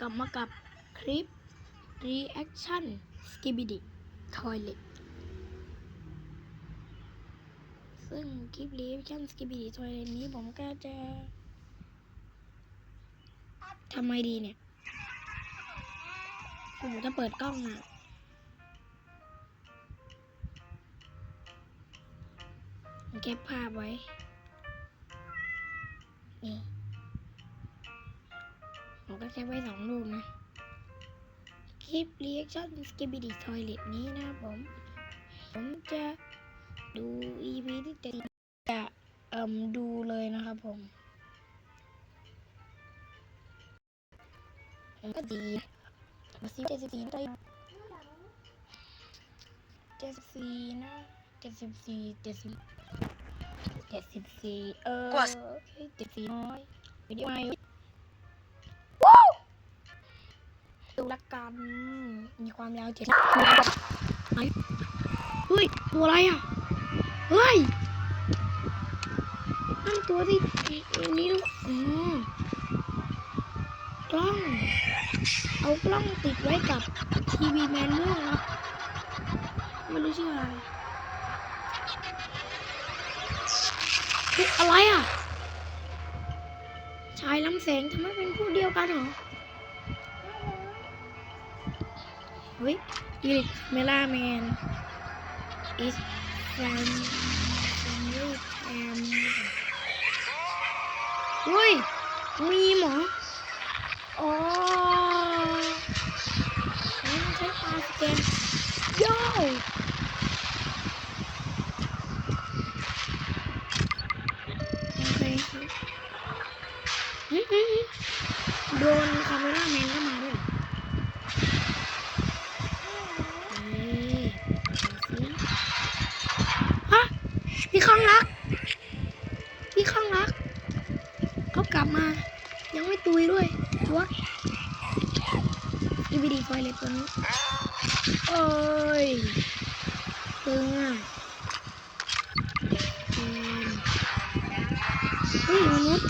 กลับมากับคลิป reaction skibidi toilet ซึ่งคลิป reaction skibidi toilet นี้ผมก็จะทำไมดีเนี่ย ผมจะเปิดกล้องอะเก็บภาพไว้ นี่ ผมก็แค่ไว้สองรูปนะ คลิป reaction skibidi toilet นี้นะครับผม ผมจะดู EP ที่เจ็ดจะเอ่มดูเลยนะครับผมผมก็ดีมาซิเจ็ดสิบสี่นะเจ็ดสิบสี่นะเจ็ดสิบสี่เจ็ดสิบเจ็ดสิบสี่เออโอเคเจ็ดสี่น้อยวิดีโอใหม่ ละกัน มีความยาวเจ็ดเฮ้ย ตัวอะไรอะ เฮ้ย นั่นตัวที่นี่ลูกอ๋อกล้อง เอากล้องติดไว้กับทีวีแมนนวลนะไม่รู้ชื่ออะไรเฮ้ยอะไรอะ ชายลำแสงทำไมเป็นพวกเดียวกันเหรอ เฮ้ยยูริเมล่าแมนอิสแฟนแฟนยูแอมเฮ้ย มีหมออ๋อนี่มันใช้ตาสเกนโย่ พี่ข้างรัก พี่ข้างรัก เขากลับมา ยังไม่ตุยด้วยชัวอีวีดีไฟเลยตัวนี้ โอ้ยตึงอะเกมเฮ้ยมนุษย์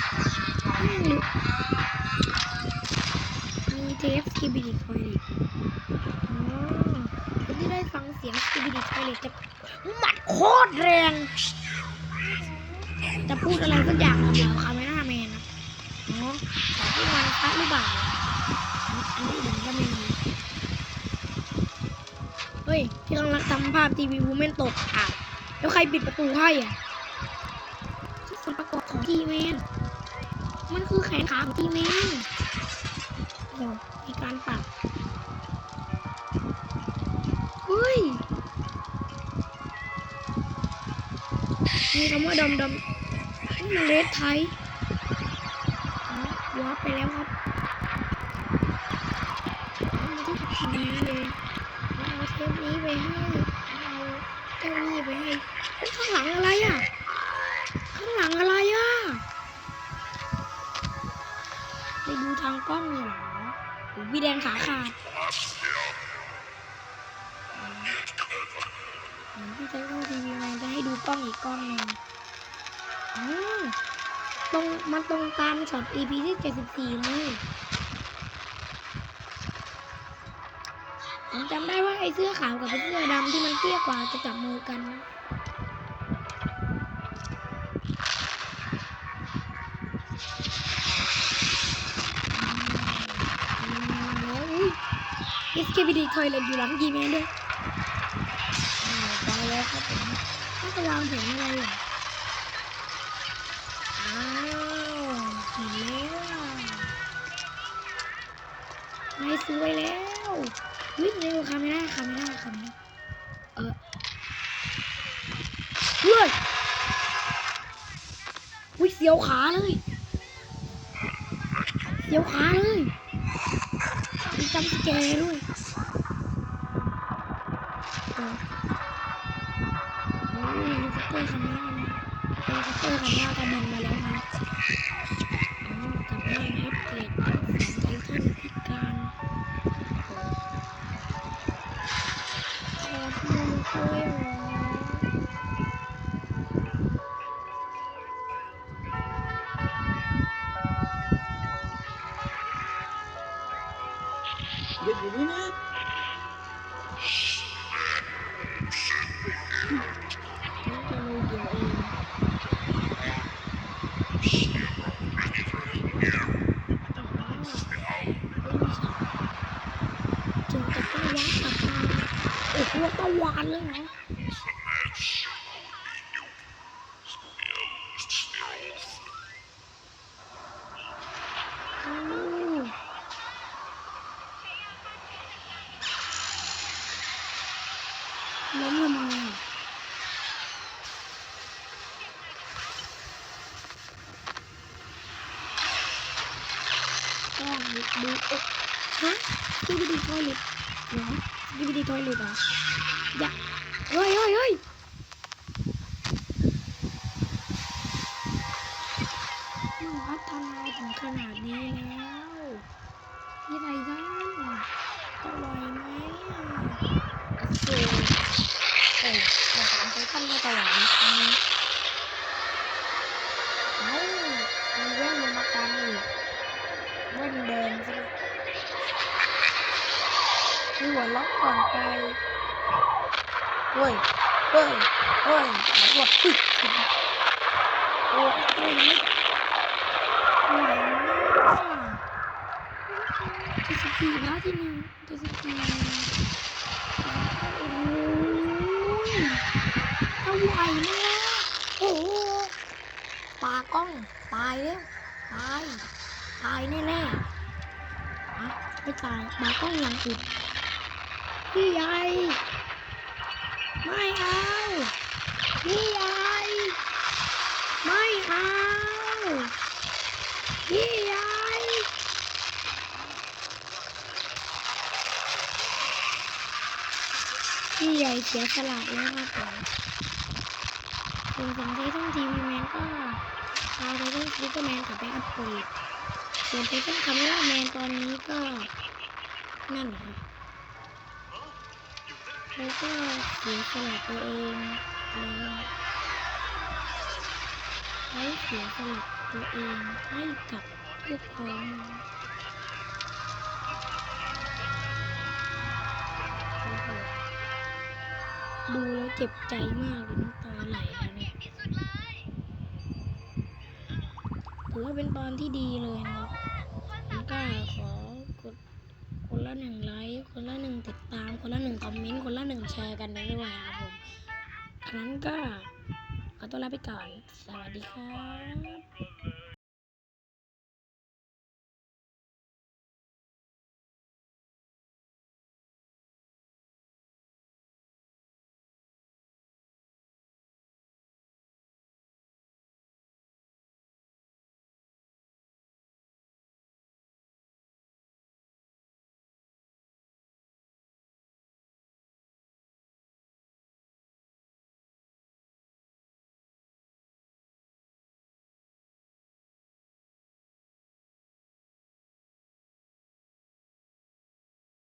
มีเทปสกิบิดีไฟเลยอ๋อคนที่ได้ฟังเสียงสกิบิดิทอยเลยจะ หมัดโคตรแรง จะพูดอะไรสักอย่างกับเราคาเมล่าแมนนะเนาะแต่ที่มันพระหรือเปล่าอันนี้ผมก็ไม่รู้เฮ้ย ที่กำลังทำภาพทีวีวูแมนตกอะแล้วใครปิดประตูให้อะที่ส่วนประกอบของทีแมนมันคือแขนขาของทีแมนโอ้มีการปรับ มีคำว่าดำดำนี่มันเลสไทยอ๋อวาร์ปไปแล้วครับเอามาที่ทีนี้เลยเอาเทปนี้ไปให้เอาเจ้านี่ไปให้ข้างหลังอะไรอะข้างหลังอะไรอะไปดูทางกล้องเลยเหรอพี่แดงขาขาด อืมพี่ใช้กล้องทีวีมันจะให้ดูกล้องอีกกล้องหนึ่งอ๋อตรงมันตรงตามช็อต EP ที่74เลยผมจำได้ว่าไอ้เสื้อขาวกับไอ้เสื้อดำที่มันเตี้ยกว่าจะจับมือกันนะอืมแล้วอุ้ย SKBD Toilet อยู่หลังกีแมนด้วย แล้วครับผมน่าจะวางแผนอะไรอะอ้าวเห็นแล้วไม่สวยแล้ววิ่งเร็วคาเมล่าคาเมล่าคาเมล่าเออเฮ้ยอุ้ยเสียวขาเลยเสียวขาเลยมีจำสแกร์ด้วยเออ โอ้ยเฮลิค อคันหน้านะเฮลิคอปเตอร์คันหน้ากำลังมาแล้วนะอ๋อกลับมาอัปเกรดทั้งสองไททันพิการขอดูด้วยเหรออยู่นี่นะ โอ้โหตะวันเลยเหรอโอ้ล้มทำไมอะก็ดูเอ๊ะฮะที่วิดีทอยเล็ตเหรอ ที่วิดีทอยเเฮ้ยเฮ้ยเฮ้ยหยุดโอ้ยโอ้ยไม่ไหวแล้วเจ็ดสิบสี่แล้วที่หนึ่งเจ็ดสิบสี่โอ้ยถ้าไหวไหมล่ะโอ้โหปากล้อง ตายแล้วตาย ตายแน่ๆอะไม่ตายหมากล้องยังติดพี่ใหญ่ ไม่เอาพี่ใหญ่ไม่เอาพี่ใหญ่พี่ใหญ่เสียสละแล้วครับผมส่วนผมที่ต้งทีวีแมนก็เอาไปต้องซูเปอร์แมนกลับไปอัปเกรดส่วนไททันคาเมล่าแมนตอนนี้ก็นั่นแหละครับ เขาก็เสียสละตัวเองแล้วเขาเสียสละตัวเองให้กับพวกพ้องดูแล้วเจ็บใจมากเลยน้ำตาไหลแล้วเนี่ยถือว่าเป็นตอนที่ดีเลยนะครับ ผมก็ขอกดคนละหนึ่งไลค์ คนละหนึ่งติดตาม คอมเมนต์คนละหนึ่งแชร์กันด้วยครับผมอันนั้นก็ขอตัวลาไปก่อน สวัสดีครับ